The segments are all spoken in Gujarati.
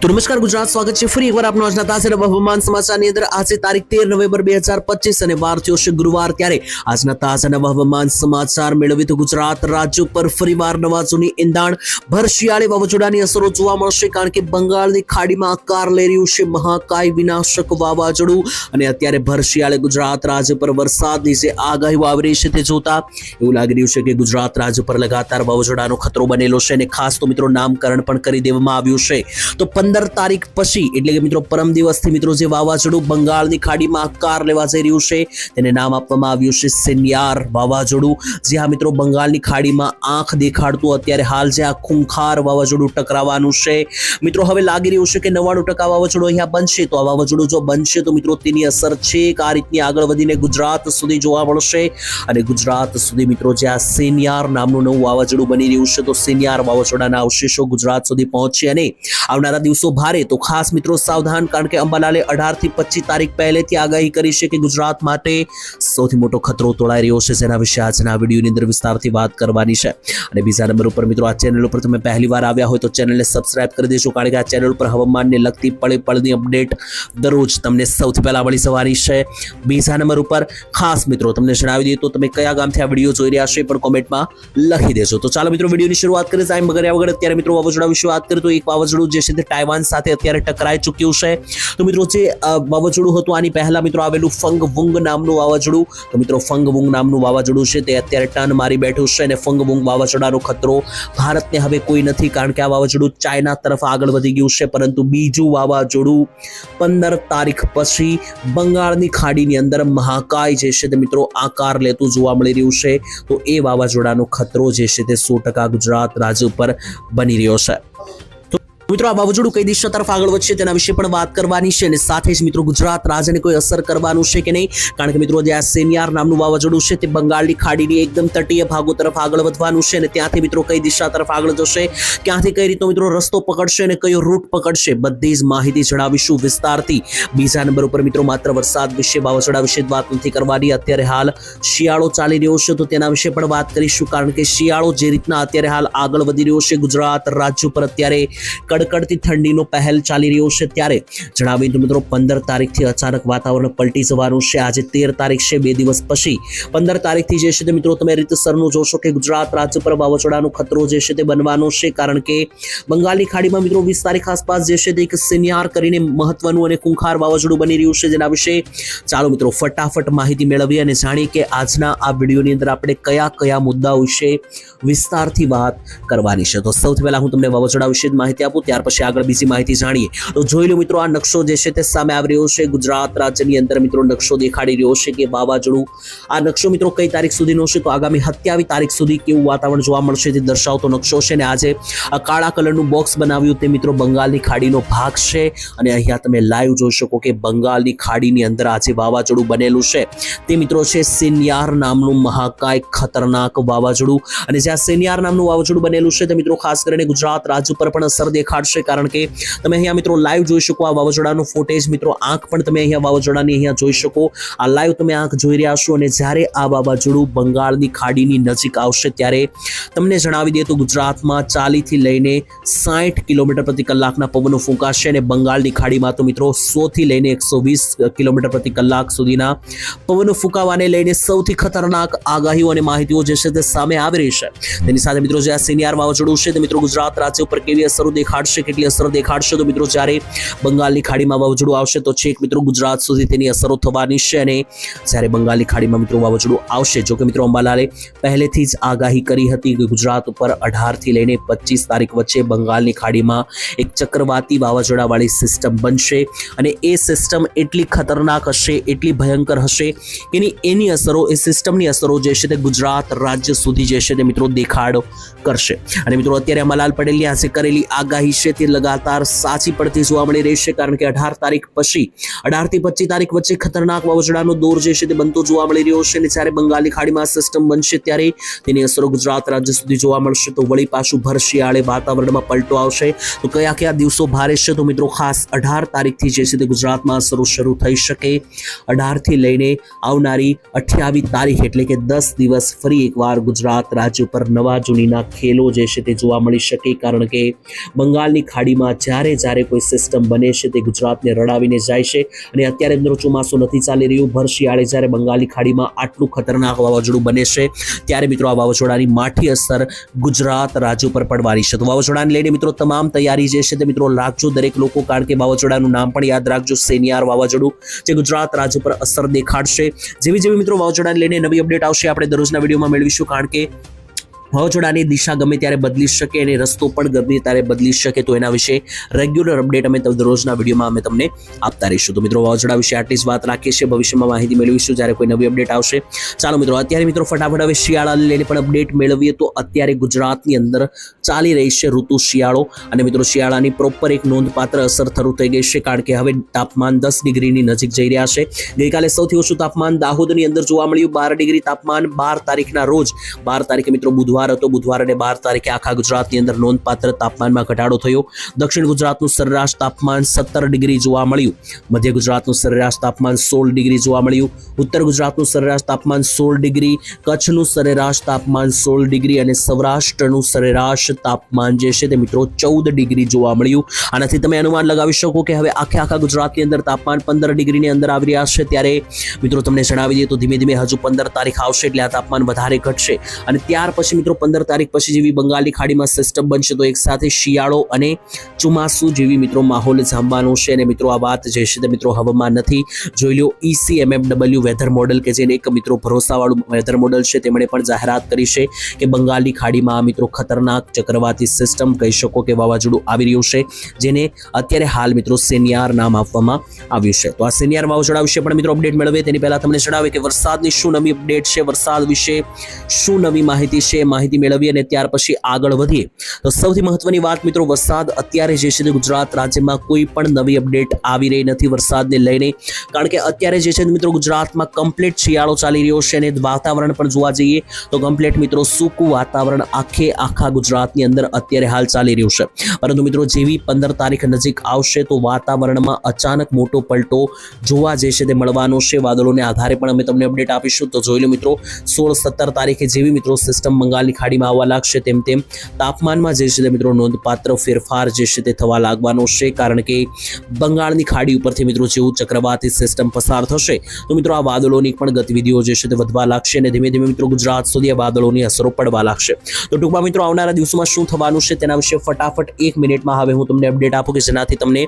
તો નમસ્કાર, ગુજરાત સ્વાગત છે ફરી એકવાર આપનો આજના તાજા અને હવામાન સમાચારની અંદર. આજે તારીખ તેર નવેમ્બર બે હજાર પચીસ અને વાર થયો ગુરુવાર ત્યારે આજના તાજા નવા સમાચાર મેળવી તો ગુજરાત રાજ્ય પર ફરીવાર નવા જૂની ભર શિયાળે વાવાઝોડાની અસરો જોવા મળશે કારણ કે બંગાળની ખાડીમાં આકાર લઈ રહ્યું છે મહાકાય વિનાશક વાવાઝોડું. અને અત્યારે ભર શિયાળે ગુજરાત રાજ્ય પર વરસાદની જે આગાહી આવી રહી છે તે જોતા એવું લાગી રહ્યું છે કે ગુજરાત રાજ્ય પર લગાતાર વાવાઝોડાનો ખતરો બનેલો છે અને ખાસ તો મિત્રો નામકરણ પણ કરી દેવામાં આવ્યું છે. તો પંદર તારીખ પછી, એટલે કે મિત્રો પરમ દિવસથી મિત્રો જે વાવાઝોડું બંગાળની ખાડીમાં આકાર લેવા જઈ રહ્યું છે, તેને નામ આપવામાં આવ્યું છે સેન્યાર વાવાઝોડું. જે આ મિત્રો બંગાળની ખાડીમાં આંખ દેખાડતું, અત્યારે હાલ જે આ ખૂંખાર વાવાઝોડું ટકરાવાનું છે. મિત્રો હવે લાગી રહ્યું છે કે નવ્વાણું ટકા વાવાઝોડું અહીંયા બનશે, તો આ વાવાઝોડું જો બનશે તો મિત્રો તેની અસર છે આ રીતની આગળ વધીને ગુજરાત સુધી જોવા મળશે. અને ગુજરાત સુધી મિત્રો જે આ સેનિયાર નામનું નવું વાવાઝોડું બની રહ્યું છે, તો સેનિયાર વાવાઝોડાના અવશેષો ગુજરાત સુધી પહોંચશે અને આવનારા દિવસો ભારે. તો ખાસ મિત્રો સાવધાન, કારણ કે અંબાલાલે અઢારથી પચીસ તારીખ પહેલેથી આગાહી કરી છે કે ગુજરાત માટે સૌથી મોટો ખતરો તોળાઈ રહ્યો છે. જેના વિશે આજના વિડીયોની અંદર વિસ્તારથી વાત કરવાની છે. અને બીજા નંબર ઉપર મિત્રો આ ચેનલ ઉપર તમે પહેલી વાર આવ્યા હોય તો ચેનલને સબસ્ક્રાઇબ કરી દેજો, કારણ કે આ ચેનલ ઉપર હવામાનને લગતી પળે પળની અપડેટ દરરોજ તમને સૌથી પહેલા મળી જવાની છે. બીજા નંબર ઉપર ખાસ મિત્રો તમને જણાવી દઈએ તો તમે કયા ગામથી આ વીડિયો જોઈ રહ્યા છે એ પણ કોમેન્ટમાં લખી દેજો. તો ચાલો મિત્રો વિડીયોની શરૂઆત કરીએ. સાહેબ બગડ્યા વગર અત્યારે મિત્રો વાવાઝોડા વિશે વાત કરીએ તો એક વાવાઝોડું જે છે તે તાઇવાન સાથે અત્યારે ટકરાઈ ચૂક્યું છે. તો મિત્રો જે વાવાઝોડું હતું, આની પહેલા મિત્રો આવેલું ફંગ વુંગ નામનું વાવાઝોડું. તો મિત્રો ફંગ વુંગ નામનું વાવાઝોડું છે, તે અત્યારે ટર્ન મારી બેઠું છે અને ફંગ વુંગ વાવાઝોડાનો ખતરો ભારતને હવે કોઈ નથી, કારણ કે આ વાવાઝોડું ચાઇના તરફ આગળ વધી ગયું છે. પરંતુ બીજું વાવાઝોડું પંદર તારીખ પછી બંગાળની ખાડીની અંદર મહાકાય જે છે તે મિત્રો આકાર લેતું જોવા મળી રહ્યું છે. તો એ વાવાઝોડાનો ખતરો જે છે તે સો ટકા ગુજરાત રાજ્ય ઉપર બની રહ્યો છે. મિત્રો, આ વાવાઝોડું કઈ દિશા તરફ આગળ વધશે તેના વિશે પણ વાત કરવાની છે અને સાથે જ મિત્રો, ગુજરાત રાજ્યને કોઈ અસર કરવાનું છે કે નહીં? કારણ કે મિત્રો, જે આ સેનિયાર નામનું વાવાઝોડું છે તે બંગાળની ખાડીની એકદમ તટીય ભાગો તરફ આગળ વધવાનું છે અને ત્યાંથી મિત્રો કઈ દિશા તરફ આગળ જશે? ક્યાંથી કઈ રીતનો મિત્રો રસ્તો પકડશે અને કયો રૂટ પકડશે? બધી જ માહિતી જણાવીશું વિસ્તારથી. બીજા નંબર ઉપર મિત્રો, માત્ર વરસાદ વિશે વાવાઝોડા વિશે વાત નથી કરવાની. અત્યારે હાલ શિયાળો ચાલી રહ્યો છે તો તેના વિશે પણ વાત કરીશું. કારણ કે શિયાળો જે રીતના અત્યારે હાલ આગળ વધી રહ્યો છે, ગુજરાત રાજ્ય પર અત્યારે કડકડતી ઠંડીનો પહેલ ચાલી રહ્યો છે ત્યારે જણાવીએ તો મિત્રો, પંદર તારીખથી અચાનક વાતાવરણ પલટી જવાનું છે. આજે તેર તારીખ છે, બે દિવસ પછી. પંદર તારીખથી જે છે તે મિત્રો, તમે રીતસરનું જોશો કે ગુજરાત રાજ્ય પર વાવાઝોડાનો ખતરો જે છે તે બનવાનો છે. કારણ કે બંગાળની ખાડીમાં મિત્રો, વીસ તારીખ આસપાસ જે છે તે એક સિનિયાર કરીને મહત્વનું અને ખૂંખાર વાવાઝોડું બની રહ્યું છે જેના વિશે ચાલો મિત્રો, ફટાફટ માહિતી મેળવીએ અને જાણીએ કે આજના આ વિડીયોની અંદર આપણે કયા કયા મુદ્દાઓ વિશે વિસ્તારથી વાત કરવાની છે. તો સૌથી પહેલાં હું તમને વાવાઝોડા વિશે માહિતી આપું. ત્યાર પછી આગળ બીજી માહિતી જાણીએ. તો જોઈ લો મિત્રો, આ નકશો જે છે તે સામે આવી રહ્યો છે. ગુજરાત રાજ્યની અંદર મિત્રો નકશો દેખાડી રહ્યો છે કે વાવાઝોડું આ નકશો મિત્રો કઈ તારીખ સુધીનો છે? તો આગામી સત્યાવીસ તારીખ સુધી કેવું વાતાવરણ જોવા મળશે તે દર્શાવતો નકશો છે અને આજે આ કાળા કલરનું બોક્સ બનાવ્યું તે મિત્રો બંગાળની ખાડીનો ભાગ છે. અને અહીંયા તમે લાઈવ જોઈ શકો કે બંગાળની ખાડીની અંદર આજે વાવાઝોડું બનેલું છે તે મિત્રો છે સિનિયાર નામનું મહાકાય ખતરનાક વાવાઝોડું. અને જ્યાં સિનિયાર નામનું વાવાઝોડું બનેલું છે તે મિત્રો ખાસ કરીને ગુજરાત રાજ્ય પર પણ અસર દેખાડશે કારણ કે તમે અહીંયા મિત્રો લાઈવ જોઈ શકો, આ વાવાઝોડાનું ફોટેજ મિત્રો, આંખ પણ તમે અહીંયા વાવાઝોડાની અહીંયા જોઈ શકો. આ લાઈવ તમે આંખ જોઈ રહ્યા છો અને જ્યારે આ વાવાઝોડું બંગાળની ખાડીની નજીક આવશે ત્યારે તમને જણાવી દઈએ તો ગુજરાતમાં ચાલીથી લઈને સાઠ કિલોમીટર પ્રતિ કલાકના પવનો ફૂંકાશે અને બંગાળની ખાડીમાં તો મિત્રો સોથી લઈને એકસો વીસ કિલોમીટર પ્રતિ કલાક સુધીના પવનો ફૂંકાવાને લઈને સૌથી ખતરનાક આગાહીઓ અને માહિતીઓ જે છે તે સામે આવી રહી છે. તેની સાથે મિત્રો જે આ સિનિયર વાવાઝોડું છે તે મિત્રો ગુજરાત રાજ્ય ઉપર કેવી અસરો દેખાડશે કેટલી અસર દેખાડશે તો મિત્રો જ્યારે બંગાળની ખાડીમાં વાવાઝોડું આવશે તો છેક મિત્રો ગુજરાત સુધી તેની અસરો થવાની છે અને જ્યારે બંગાળની ખાડીમાં મિત્રો વાવાઝોડું આવશે જો કે મિત્રો અંબાલાલે પહેલેથી જ આગાહી કરી હતી કે ગુજરાત ઉપર અઢારથી લઈને પચીસ તારીખ વચ્ચે બંગાળની ખાડીમાં એક ચક્રવાતી વાવાઝોડાવાળી સિસ્ટમ બનશે અને એ સિસ્ટમ એટલી ખતરનાક હશે, એટલી ભયંકર હશે કે એની એની અસરો, એ સિસ્ટમની અસરો જે છે તે ગુજરાત રાજ્ય સુધી જે છે તે મિત્રો દેખાડો કરશે. અને મિત્રો અત્યારે અંબાલાલ પટેલની આજે કરેલી આગાહી છે તે લગાતાર સાચી પડતી જોવા મળી રહી છે, કારણ કે અઢાર તારીખ પછી અઢારથી પચીસ તારીખ વચ્ચે ખતરનાક વાવાઝોડાનો દોર જે છે તે બનતો જોવા મળી રહ્યો છે, અને જ્યારે બંગાળની ખાડીમાં સિસ્ટમ બનશે ત્યારે તેની અસરો ગુજરાત રાજ્ય સુધી જોવા મળશે. તો વળી પાછું ભર શિયાળે વાતાવરણમાં પલટો આવશે. તો કયા કયા દિવસો ભારે છે? તો મિત્રો ખાસ અઢાર તારીખથી જે છે તે ગુજરાતમાં અસરો શરૂ થઈ શકે. અઢારથી લઈને આવનારી અઠ્યાવીસ તારીખ એટલે કે દસ દિવસ ફરી એકવાર ગુજરાત રાજ્ય પર નવા જૂનીના ખેલો જે છે તે જોવા મળી શકે, કારણ કે બંગાળ બંગાળની ખાડીમાં જ્યારે જ્યારે કોઈ સિસ્ટમ બને છે તે ગુજરાતને રડાવીને જાય છે અને અત્યારે મિત્રો ચોમાસું નથી ચાલી રહ્યું. ભર શિયાળે જ્યારે બંગાળની ખાડીમાં આટલું ખતરનાક વાવાઝોડું બને છે, ત્યારે મિત્રો આ વાવાઝોડાની માઠી અસર ગુજરાત રાજ્ય ઉપર પડવાની છે. તો વાવાઝોડાને લઈને મિત્રો તમામ તૈયારી જે છે તે મિત્રો રાખજો દરેક લોકો, કારણ કે વાવાઝોડાનું નામ પણ યાદ રાખજો. સેનિયાર વાવાઝોડું જે ગુજરાત રાજ્ય પર અસર દેખાડશે. જેવી જેવી મિત્રો વાવાઝોડાને લઈને નવી અપડેટ આવશે, આપણે દરરોજના વિડીયોમાં મેળવીશું, કારણ કે વાવાઝોડાની દિશા ગમે ત્યારે બદલી શકે અને રસ્તો પણ ગમે ત્યારે બદલી શકે, તો એના વિશે રેગ્યુલર અપડેટ અમે દરરોજના વિડીયોમાં અમે તમને આપતા રહીશું. તો મિત્રો વાવાઝોડા વિશે આટલી જ વાત રાખીએ છીએ. ભવિષ્યમાં માહિતી મેળવીશું જ્યારે કોઈ નવી અપડેટ આવશે. ચાલો મિત્રો, અત્યારે મિત્રો ફટાફટ હવે શિયાળાને લઈને પણ અપડેટ મેળવીએ. તો અત્યારે ગુજરાતની અંદર ચાલી રહી છે ઋતુ શિયાળો. અને મિત્રો, શિયાળાની પ્રોપર એક નોંધપાત્ર અસર શરૂ થઈ ગઈ છે, કારણ કે હવે તાપમાન દસ ડિગ્રીની નજીક જઈ રહ્યા છે. ગઈકાલે સૌથી ઓછું તાપમાન દાહોદની અંદર જોવા મળ્યું. બાર ડિગ્રી તાપમાન બાર તારીખના રોજ. બાર તારીખે મિત્રો બુધવાર હતો બુધવાર બાર તારીખે આખા ગુજરાતની અંદર નોંધપાત્ર તાપમાનમાં ઘટાડો થયો. દક્ષિણ ગુજરાતનું સરેરાશ તાપમાન સત્તર ડિગ્રી જોવા મળ્યું. મધ્ય ગુજરાતનું સરેરાશ તાપમાન સોળ ડિગ્રી જોવા મળ્યું. ઉત્તર ગુજરાતનું સરેરાશ તાપમાન સોળ ડિગ્રી, કચ્છનું સરેરાશ તાપમાન સોળ ડિગ્રી અને સૌરાષ્ટ્રનું સરેરાશ તાપમાન જે છે તે મિત્રો ચૌદ ડિગ્રી જોવા મળ્યું. આનાથી તમે અનુમાન લગાવી શકો કે હવે આખે આખા ગુજરાતની અંદર તાપમાન પંદર ડિગ્રીની અંદર આવી રહ્યા છે ત્યારે મિત્રો તમને જણાવી દઈએ તો ધીમે ધીમે હજુ પંદર તારીખ આવશે એટલે આ તાપમાન વધારે ઘટશે. અને ત્યાર પછી મિત્રો પંદર તારીખ પછી જેવી બંગાળની ખાડીમાં સિસ્ટમ બનશે તો એક સાથે શિયાળો અને ચોમાસુ જેવી મિત્રો માહોલ જામવાનો છે. અને મિત્રો, આ વાત જે છે તે મિત્રો હવામાં નથી. જોઈ લો ઈસી એમએમડબલ્યુ વેધર મોડલ કે જેને એક મિત્રો ભરોસાવાળું વેધર મોડલ છે, તેમણે પણ જાહેરાત કરી છે કે બંગાળની ખાડીમાં મિત્રો ખતરનાક ચક્રવાતી સિસ્ટમ કહી શકો કે વાવાઝોડું આવી રહ્યું છે, જેને અત્યારે હાલ મિત્રો સેનિયાર નામ આપવામાં આવ્યું છે. તો આ સેનિયાર વાવાઝોડા વિશે પણ મિત્રો અપડેટ મેળવે તેની પહેલાં તમને જણાવે કે વરસાદની શું નવી અપડેટ છે, વરસાદ વિશે શું નવી માહિતી છે માહિતી મેળવી અને ત્યાર પછી આગળ વધીએ. તો સૌથી મહત્વની વાત મિત્રો, વરસાદ અત્યારે જે છે ગુજરાત રાજ્યમાં કોઈ પણ નવી અપડેટ આવી રહી નથી વરસાદને લઈને. કારણ કે અત્યારે જે છે મિત્રો ગુજરાતમાં કમ્પ્લીટ શિયાળો ચાલી રહ્યો છે અને વાતાવરણ પણ જોવા જઈએ તો કમ્પ્લીટ મિત્રો સૂકું વાતાવરણ આખે આખા ગુજરાતની અંદર અત્યારે હાલ ચાલી રહ્યું છે. પરંતુ મિત્રો જેવી પંદર તારીખ નજીક આવશે તો વાતાવરણમાં અચાનક મોટો પલટો જોવા જે છે તે મળવાનો છે. વાદળોને આધારે પણ અમે તમને અપડેટ આપીશું. તો જોઈ લો મિત્રો, સોળ સત્તર તારીખે જેવી મિત્રો સિસ્ટમ બંગાળની ખાડીમાં આવવા લાગશે. તેમ તેમ તાપમાનમાં જે છે તે મિત્રો નોંધપાત્ર ફેરફાર જે છે તે થવા લાગવાનો છે. કારણ કે બંગાળની ખાડી ઉપરથી મિત્રો જેવું ચક્રવાતી સિસ્ટમ પસાર થશે, તો મિત્રો આ વાદળોની પણ ગતિવિધિઓ જે છે તે વધવા લાગશે અને ધીમે ધીમે મિત્રો ગુજરાત સુધી આ વાદળોની અસરો પડવા લાગશે. તો ટૂંકમાં મિત્રો આવનારા દિવસોમાં શું થવાનું છે તેના વિશે ફટાફટ એક મિનિટમાં હવે હું તમને અપડેટ આપું કે જેનાથી તમને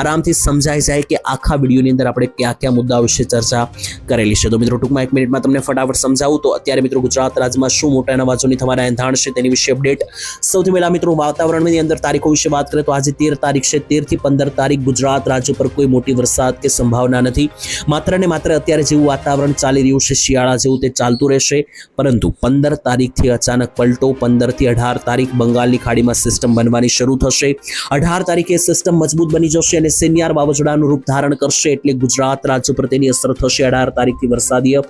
આરામથી સમજાઈ જાય કે આખા વિડીયોની અંદર આપણે કયા કયા મુદ્દાઓ વિશે ચર્ચા કરેલી છે. તો મિત્રો ટૂંકમાં એક મિનિટમાં તમને ફટાફટ સમજાવું. તો અત્યારે મિત્રો ગુજરાત રાજ્યમાં શું મોટા નવાજોની થવાના એંધાણ છે તેની વિશે અપડેટ સૌથી પહેલા મિત્રો, વાતાવરણની અંદર તારીખો વિશે વાત કરીએ તો આજે તેર તારીખ છે. તેરથી પંદર તારીખ ગુજરાત રાજ્ય પર કોઈ મોટી વરસાદ કે સંભાવના નથી. માત્ર ને માત્ર અત્યારે જેવું વાતાવરણ ચાલી રહ્યું છે, શિયાળા જેવું તે ચાલતું રહેશે. પરંતુ પંદર તારીખથી અચાનક પલટો પંદરથી અઢાર તારીખ બંગાળની ખાડીમાં સિસ્ટમ બનવાની શરૂ થશે. અઢાર તારીખે સિસ્ટમ મજબૂત બની જશે અને સેનિયાર વાવાઝોડાનું રૂપ ધારણ કરશે એટલે ગુજરાત રાજ્ય પર તેની અસર થશે. અઢાર તારીખથી વરસાદીય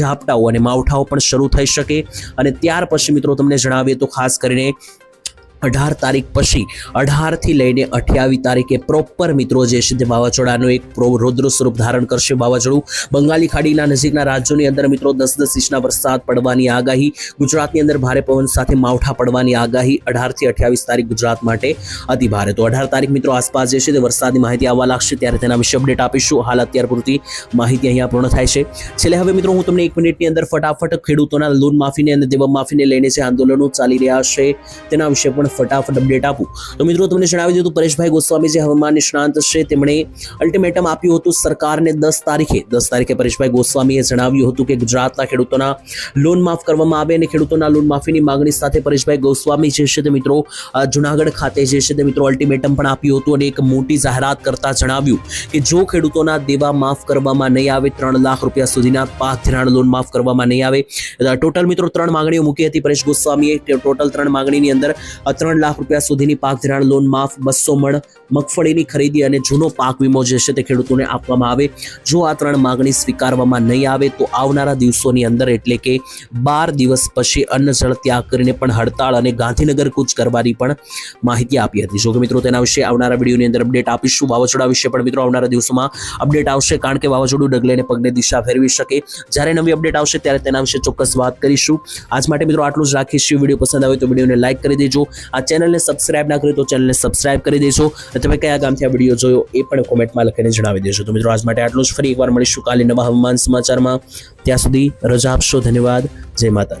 ઝાપટાઓ અને માવઠાઓ પણ શરૂ થઈ શકે. અને ત્યાર પછી મિત્રો તમને જણાવીએ તો ખાસ કરીને અઢાર તારીખ પછી અઢારથી લઈને અઠ્યાવીસ તારીખે પ્રોપર મિત્રો જે છે તે વાવાઝોડાનું એક રૌદ્ર સ્વરૂપ ધારણ કરશે. વાવાઝોડું બંગાળી ખાડીના નજીકના રાજ્યોની અંદર મિત્રો દસ દસ ઇંચના વરસાદ પડવાની આગાહી, ગુજરાતની અંદર ભારે પવન સાથે માવઠા પડવાની આગાહી અઢારથી અઠ્યાવીસ તારીખ ગુજરાત માટે અતિ ભારે. તો અઢાર તારીખ મિત્રો આસપાસ જે છે તે વરસાદની માહિતી આવવા લાગશે, ત્યારે તેના વિશે અપડેટ આપીશું. હાલ અત્યાર પૂરતી માહિતી અહીંયા પૂર્ણ થાય છે. છેલ્લે હવે મિત્રો હું તમને એક મિનિટની અંદર ફટાફટ ખેડૂતોના લોન માફીને અને દેવા માફીને લઈને જે આંદોલનો ચાલી રહ્યા છે તેના વિશે પણ ફટાફટ અપડેટ આપું. તો મિત્રો, તમને જણાવી દીધું પરેશભાઈ ગોસ્વામી જે હવામાન નિષ્ણાંત છે, તેમણે અલ્ટિમેટમ આપ્યું હતું સરકારને દસ તારીખે. દસ તારીખે પરેશભાઈ ગોસ્વામીએ જણાવ્યું હતું કે ગુજરાતના ખેડૂતોના લોન માફ કરવામાં આવે અને ખેડૂતોના લોન માફીની માંગણી સાથે પરેશભાઈ ગોસ્વામી જે છે તે મિત્રો જુનાગઢ ખાતે જે છે તે મિત્રો અલ્ટિમેટમ પણ આપ્યું હતું અને એક મોટી જાહેરાત કરતા જણાવ્યું કે જો ખેડૂતોના દેવા માફ કરવામાં નહીં આવે, ત્રણ લાખ રૂપિયા સુધીના પાક ધિરાણ લોન માફ કરવામાં નહીં આવે. ટોટલ મિત્રો, ત્રણ માંગણીઓ મૂકી હતી પરેશ ગોસ્વામીએ. ટોટલ ત્રણ માંગણીની અંદર ત્રણ લાખ રૂપિયા સુધીની પાક ધિરાણ લોન માફ, બસો મણ મગફળીની ખરીદી અને જૂનો પાક વીમો જે છે તે ખેડૂતોને આપવામાં આવે. જો આ ત્રણ માંગણી સ્વીકારવામાં નહીં આવે તો આવનારા દિવસોની અંદર એટલે કે બાર દિવસ પછી અન્ન જળ ત્યાગ કરીને પણ હડતાળ અને ગાંધીનગર કૂચ કરવાની પણ માહિતી આપી હતી. જો મિત્રો તેના વિશે આવનારા વિડીયોની અંદર અપડેટ આપીશું. વાવાઝોડા વિશે પણ મિત્રો આવનારા દિવસોમાં અપડેટ આવશે કારણ કે વાવાઝોડું ડગલે અને પગને દિશા ફેરવી શકે. જ્યારે નવી અપડેટ આવશે ત્યારે તેના વિશે ચોક્કસ વાત કરીશું. આજ માટે મિત્રો આટલું જ રાખીશું. વીડિયો પસંદ આવે તો વિડીયોને લાઇક કરી દેજો. આ ચેનલને સબસ્ક્રાઇબ ના કરી તો ચેનલને સબસ્ક્રાઇબ કરી અને તમે કયા ગામથી આ વીડિયો જોયો એ પણ કોમેન્ટમાં લખીને જણાવી દેજો. તો મિત્રો, આજ માટે આટલું જ. ફરી એકવાર મળીશું કાલે નવા હવામાન સમાચારમાં. ત્યાં સુધી રજા આપશો. ધન્યવાદ. જય માતા